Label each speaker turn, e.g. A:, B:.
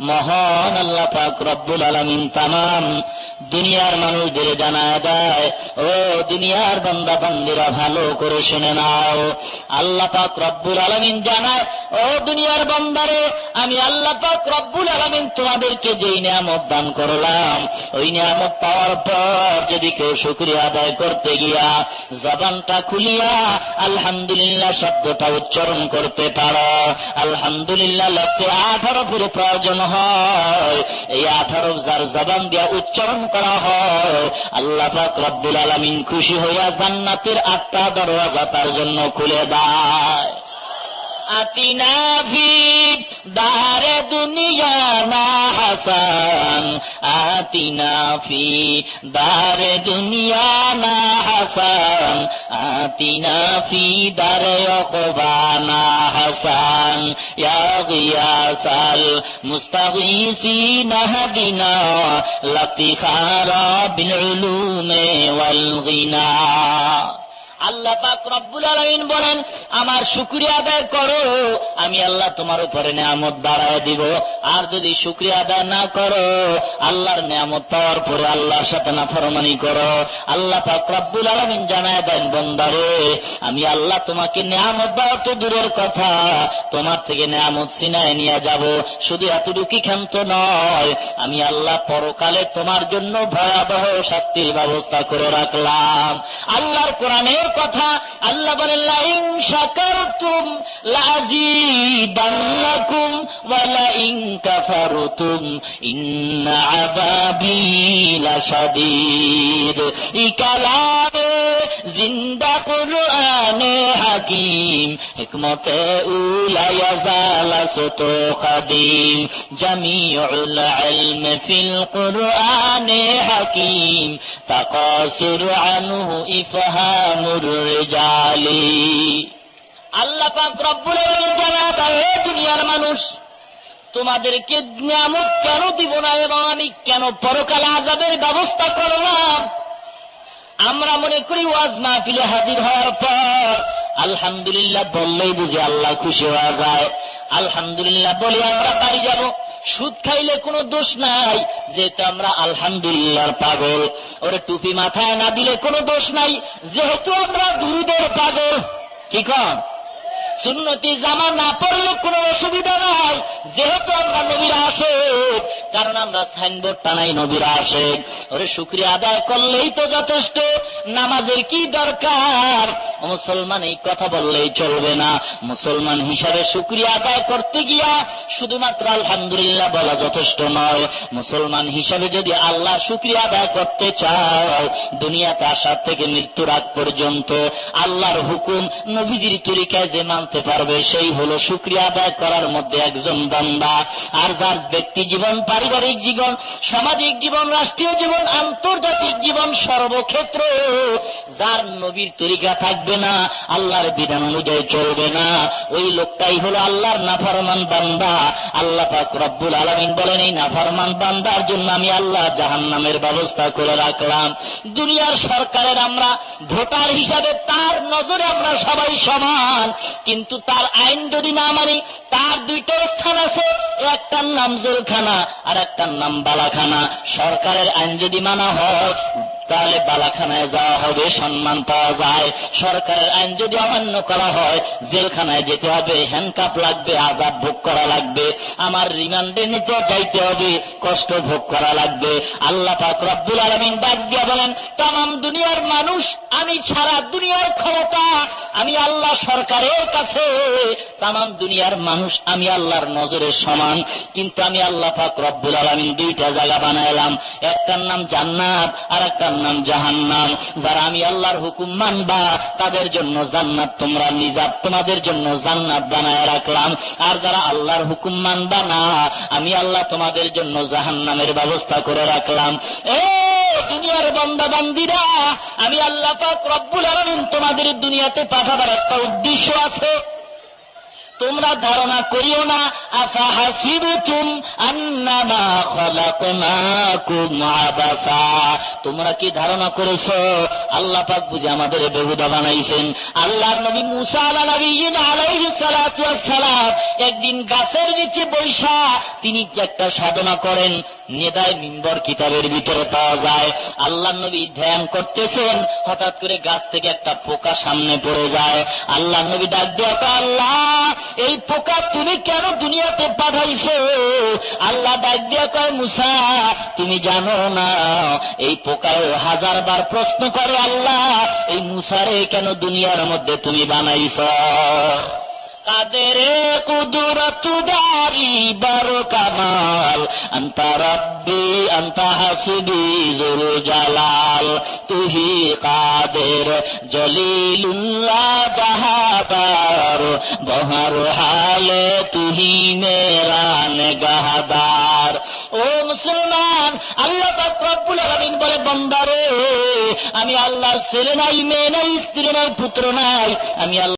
A: মহান আল্লাহ পাক রব্বুল আলমিন তামাম দুনিয়ার মানুষদের জানায় দেয়, ও দুনিয়ার বান্দা বান্দিরা ভালো করে শুনে নাও। আল্লাহ পাক রব্বুল আলমিন জানায়, ও দুনিয়ার বান্দারে, আমি আল্লাহ পাক রব্বুল আলমিন তোমাদেরকে যেই নিয়ামত দান করলাম, ওই নিয়ামত পাওয়ার পর যদি কেউ শুক্রিয়া আদায় করতে গিয়া জবানটা খুলিয়া আলহামদুলিল্লাহ শব্দটা উচ্চারণ করতে পারো। আলহামদুলিল্লাহ লোককে আঠারো ফিরে প্রয়োজন হয়। এই আঠারো যার জবান দিয়া উচ্চারণ করা হয়। আল্লাহ পাক রব্বুল আলমিন খুশি হইয়া জান্নাতের আটটা দরওয়াজা তার জন্য খুলে দেয়। আতিনা ফি দারে দুনিয়া না হাসান। আতিনা ফি দারে দুনিয়া না হাসান। আতিনা ফি দারে অকবা না হাসান। ইয়া গিয়াসাল মুস্তাগীসিন হাদিনা লাফতিখারা বিল উলুমে ওয়াল গিনা। আল্লাহ পাক রব্বুল আলমিন বলেন, আমার শুক্রিয়া আদায় করো, আমি আল্লাহ তোমার উপরে নিয়ামত বাড়ায় দিব। আর যদি শুক্রিয়া আদায় না করো, আল্লাহর নিয়ামত পাওয়ার পরে আল্লাহর সাথে না ফরমানি করো। আল্লাহ পাক রব্বুল আলমিন জানায় দেন, বন্দারে, আমি আল্লাহ তোমাকে নিয়ামত দেওয়া তো দূরের কথা। তোমার থেকে নিয়ামত সিনায় নিয়ে যাব। শুধু এতটুকু ক্ষান্ত নয়, আমি আল্লাহ পরকালে তোমার জন্য ভয়াবহ শাস্তির ব্যবস্থা করে রাখলাম। আল্লাহর কোরআনের কথা। আল্লাহ বলেন, লাইন শাকারতুম লাযীদান্নাকুম ওয়া লাইন কাফারতুম ইন্না আযাবি লাশাদীদ। এই কালামে জিন্দা কুরআনে হাকিম, হিকমতে উলা ইয়াজালা সুতু কাদিম জামিউল ইলম ফিল কুরআনে হাকিম, তাকাসুর আনহু ইফহামুর আল্লাহ দুনিয়ার মানুষ, তোমাদেরকে নিয়ামত কেন দিব না এবং আমি কেন পরকাল আজাদের ব্যবস্থা করলাম? আমরা মনে করি ওয়াজ মাহফিলে হাজির হওয়ার পর আলহামদুলিল্লাহ বললেই বুঝি আল্লাহ খুশি হওয়া যায়। আলহামদুলিল্লাহ বলে আমরা বাড়ি যাব। সুদ খাইলে কোনো দোষ নাই, যেহেতু আমরা আলহামদুলিল্লাহ পাগল। ওরে টুপি মাথায় না দিলে কোনো দোষ নাই, যেহেতু আমরা দুরুদের পাগল। কি কন? সুন্নতি জামা না পড়লে কোনো অসুবিধা নাই। যেহেতু আমরা নবীরা আসে কারণ আমরা সাইনবোর্ড টানাই নবীরা আসে ওরে শুক্রিয়া আদায় করলেই তো যথেষ্ট, নামাজের কি দরকার? মুসলমান এই কথা বললেই চলবে না। মুসলমান হিসাবে শুক্রিয়া আদায় করতে গিয়া শুধুমাত্র আলহামদুলিল্লাহ বলা যথেষ্ট নয়। মুসলমান হিসাবে যদি আল্লাহ শুক্রিয়া আদায় করতে চাও দুনিয়াতে আসার থেকে মৃত্যুর আগ পর্যন্ত আল্লাহর হুকুম নবীজির তরিকায় যে মানতে পারবে, সেই হলো শুক্রিয়া আদায় করার মধ্যে একজন বান্দা। আর যার ব্যক্তি জীবন, পারিবারিক জীবন, সামাজিক জীবন, রাষ্ট্রীয় জীবন, আন্তর্জাতিক জীবন সর্বক্ষেত্র, যার নবীর তরিকা থাকবে না, আল্লাহর বিধান অনুযায়ী চলবে না। ওই লোকটাই হলো আল্লাহর নাফরমান বান্দা। আল্লাহ পাক রব্বুল আলমিন বলেন, এই নাফরমান বান্দার জন্য আমি আল্লাহ জাহান নামের ব্যবস্থা করে রাখলাম। দুনিয়ার সরকারের আমরা ভোটার হিসাবে তার নজরে আমরা সবাই সমান। কিন্তু তার আইন যদি না মানি, তার দুইটা স্থান আছে, একটার নাম জেলখানা আর একটার নাম বালাখানা। সরকারের আইন যদি মানা হয় তাহলে বালাখানায় যাওয়া হবে, সম্মান পাওয়া যায়। সরকারের আইন যদি অমান্য করা হয়, জেলখানায় যেতে হবে হ্যান্ডকাপ লাগবে আজাদ ভোগ করা লাগবে। আমার রিমান্ডে নিতে যাইতে হবে, কষ্ট ভোগ করা লাগবে। আল্লাহ পাক রব্বুল আলমিন ডাক দিয়া বলেন তাম দুনিয়ার মানুষ, আমি সারা দুনিয়ার ক্ষমতা, আমি আল্লাহ সরকারের কাছে। তাম দুনিয়ার মানুষ, আমি আল্লাহর নজরে সমান। কিন্তু আমি আল্লাহ পাক রব্বুল আলমিন দুইটা জায়গা বানাইলাম। একটার নাম জান্নাত আর একটার নাম জাহান্নাম। যারা আমি আল্লাহর হুকুম মানবা, তাদের জন্য জান্নাত তোমরা নিজাব, তোমাদের জন্য জান্নাত বানায় রাখলাম। আর যারা আল্লাহর হুকুম মানবা না, আমি আল্লাহ তোমাদের জন্য জাহান্নামের ব্যবস্থা করে রাখলাম। এ দুনিয়ার বন্দা বান্দিরা আমি আল্লাহ পাক রব্বুল আলমিন তোমাদের দুনিয়াতে পাঠাবার একটা উদ্দেশ্য আছে। তোমরা ধারণা করিও না আফা হাসিবতুম আন্নামা তোমরা কি ধারণা করেছ? আল্লাহ পাক বুঝে আমাদের বেহুদা বানাইছেন। আল্লাহর নবী মুসা একদিন গাছের নিচে বৈশা তিনি একটা সাধনা করেন? নেদায় মিম্বর কিতাবের ভিতরে পাওয়া যায়। আল্লাহ নবী ধ্যান করতেছেন, হঠাৎ করে গাছ থেকে একটা পোকা সামনে পড়ে যায়। আল্লাহ নবী ডাক দিয়ে আল্লাহ এই পোকা তুমি কেন দুনিয়াতে পাঠাইছো? আল্লাহ ডাক কয়, মুসা, তুমি জানো না, এই পোকায় হাজার বার প্রশ্ন করে আল্লাহ, এই মুসারে কেন দুনিয়ার মধ্যে তুমি বানাইছ? কাদের কুদরত দারি বারো কামাল? আন্তা রব্বি, আন্তা হাসবি জুল জালাল। তুহি কাদের? জলিলুল্লাহ জাহাদার। বহর হালে তুহি মেরা নেগাহদার। ও মুসলমান, আল্লাহ পাক রব্বুল আলামিন বলে, বন্দারে, আমি আল্লাহর ছেলে নাই, মেয়ে নাই, স্ত্রী নাই, পুত্র নাই, আমি আল্লাহ